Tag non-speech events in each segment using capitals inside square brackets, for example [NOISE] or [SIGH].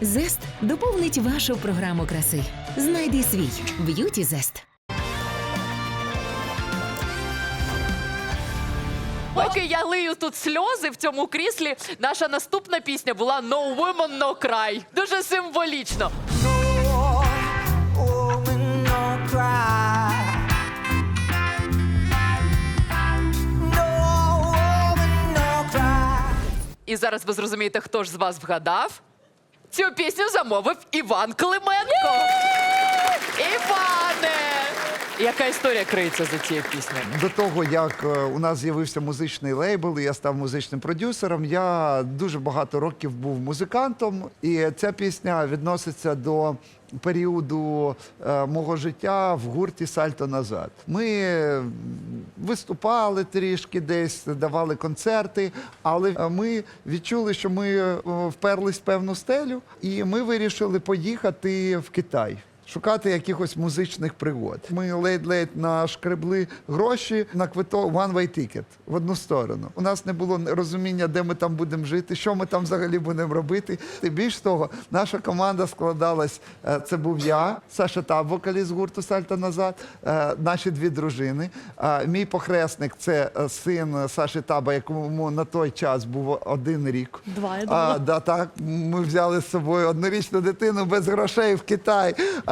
Зест доповнить вашу програму краси. Знайди свій б'юті зест. Поки я лию тут сльози в цьому кріслі, наша наступна пісня була No Woman, No Cry. Дуже символічно. І зараз ви зрозумієте, хто ж з вас вгадав. Цю пісню замовив Іван Клименко. Іване! Яка історія криється за цією піснею? До того, як е, у нас з'явився музичний лейбл, і я став музичним продюсером, я дуже багато років був музикантом, і ця пісня відноситься до періоду е, мого життя в гурті Сальто назад. Ми виступали трішки десь, давали концерти, але е, ми відчули, що ми вперлись в певну стелю, і ми вирішили поїхати в Китай шукати якихось музичних пригод. Ми ледь-ледь нашкребли гроші на квиток one way ticket в одну сторону. У нас не було розуміння, де ми там будемо жити, що ми там взагалі будемо робити. І більш того, наша команда складалась. е, Це був я, Саша Таб, вокаліст гурту Сальто назад, е, наші дві дружини. Е, Мій похресник це син Саші Таба, якому на той час був один рік. Два, я А, да, так, ми взяли з собою однорічну дитину без грошей в Китай.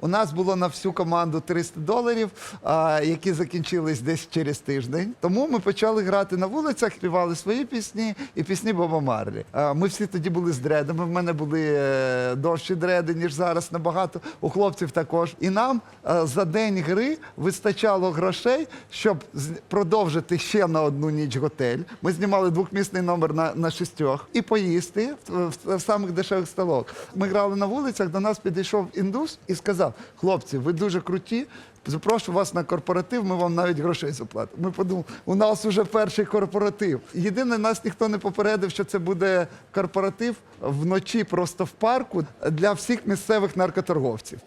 у нас було на всю команду 300 доларів, е, які закінчились десь через тиждень. Тому ми почали грати на вулицях, співали свої пісні і пісні Боба Марлі. Е, ми всі тоді були з дредами. В мене були е, довші дреди, ніж зараз набагато. У хлопців також. І нам е, за день гри вистачало грошей, щоб продовжити ще на одну ніч готель. Ми знімали двохмісний номер на, на шістьох і поїсти в, в, в самих дешевих столах. Ми грали на вулицях, до нас підійшов індус і сказав: хлопці, ви дуже круті. Запрошую вас на корпоратив, ми вам навіть грошей заплатимо. Ми подумали, у нас уже перший корпоратив. Єдине, нас ніхто не попередив, що це буде корпоратив вночі просто в парку для всіх місцевих наркоторговців.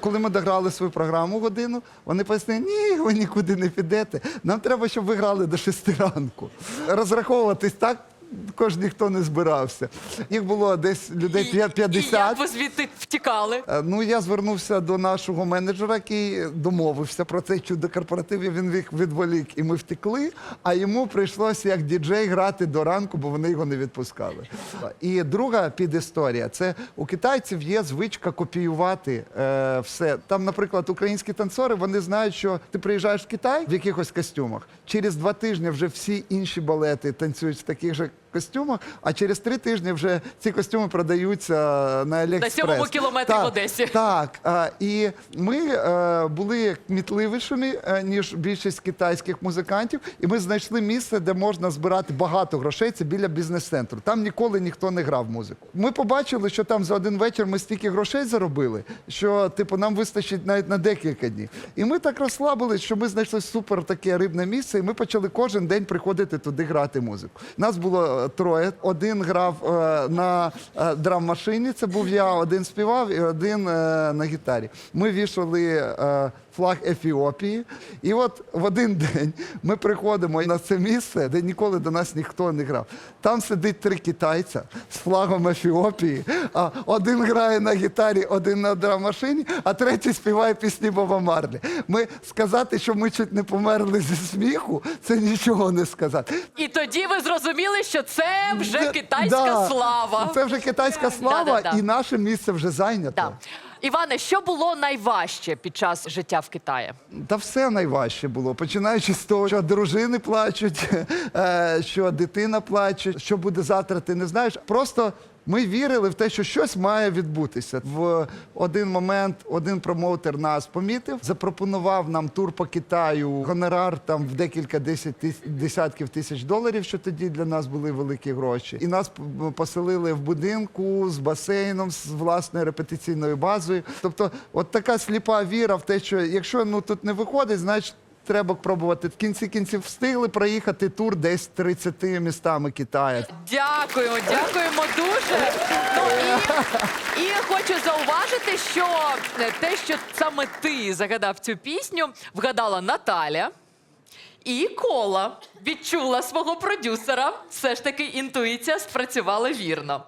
Коли ми дограли свою програму годину, вони пояснили, ні, ви нікуди не підете. Нам треба, щоб ви грали до 6 ранку. Розраховуватись так. Також ніхто не збирався. Їх було десь людей І 50. як ви звідти втікали? Е, Ну, я звернувся до нашого менеджера, який домовився про цей чудо корпоратив. і Він їх відволік, і ми втекли. А йому прийшлося як діджей грати до ранку, бо вони його не відпускали. І друга підісторія це у китайців є звичка копіювати е, все. Там, наприклад, українські танцори вони знають, що ти приїжджаєш в Китай в якихось костюмах. Через два тижні вже всі інші балети танцюють в таких же костюмах, а через три тижні вже ці костюми продаються на Аліекспрес. сьомому кілометрі Так, в Одесі. Так, а, і ми е, були кмітливішими, е, ніж більшість китайських музикантів, і ми знайшли місце, де можна збирати багато грошей. Це біля бізнес-центру. Там ніколи ніхто не грав музику. Ми побачили, що там за один вечір ми стільки грошей заробили, що типу нам вистачить навіть на декілька днів. І ми так розслабились, що ми знайшли супер таке рибне місце, і ми почали кожен день приходити туди грати музику. Нас було троє. Один грав е, на е, драм-машині, це був я, один співав і один е, на гітарі. Ми вішали флаг Ефіопії. І от в один день ми приходимо на це місце, де ніколи до нас ніхто не грав. Там сидить три китайця з флагом Ефіопії, один грає на гітарі, один на драм-машині, а третій співає пісні Боба Марлі. Ми сказати, що ми чуть не померли зі сміху, це нічого не сказати. І тоді ви зрозуміли, що це вже китайська да, слава. Це вже китайська слава, Да-да-да. і наше місце вже зайнято. Да. Іване, що було найважче під час життя в Китаї? Та все найважче було, починаючи з того, що дружини плачуть, [LAUGHS] е, що дитина плаче, що буде завтра, ти не знаєш. Просто ми вірили в те, що щось має відбутися. В один момент один промоутер нас помітив, запропонував нам тур по Китаю, гонорар там в декілька десятків тисяч доларів, що тоді для нас були великі гроші. І нас поселили в будинку з басейном, з власною репетиційною базою. Тобто, от така сліпа віра в те, що якщо ну тут не виходить, значить. Треба пробувати. В кінці кінців встигли проїхати тур десь 30 містами Китаю. Дякуємо, дякуємо дуже. Ну і, і хочу зауважити, що те, що саме ти загадав цю пісню, вгадала Наталя. І Кола відчула свого продюсера. Все ж таки інтуїція спрацювала вірно.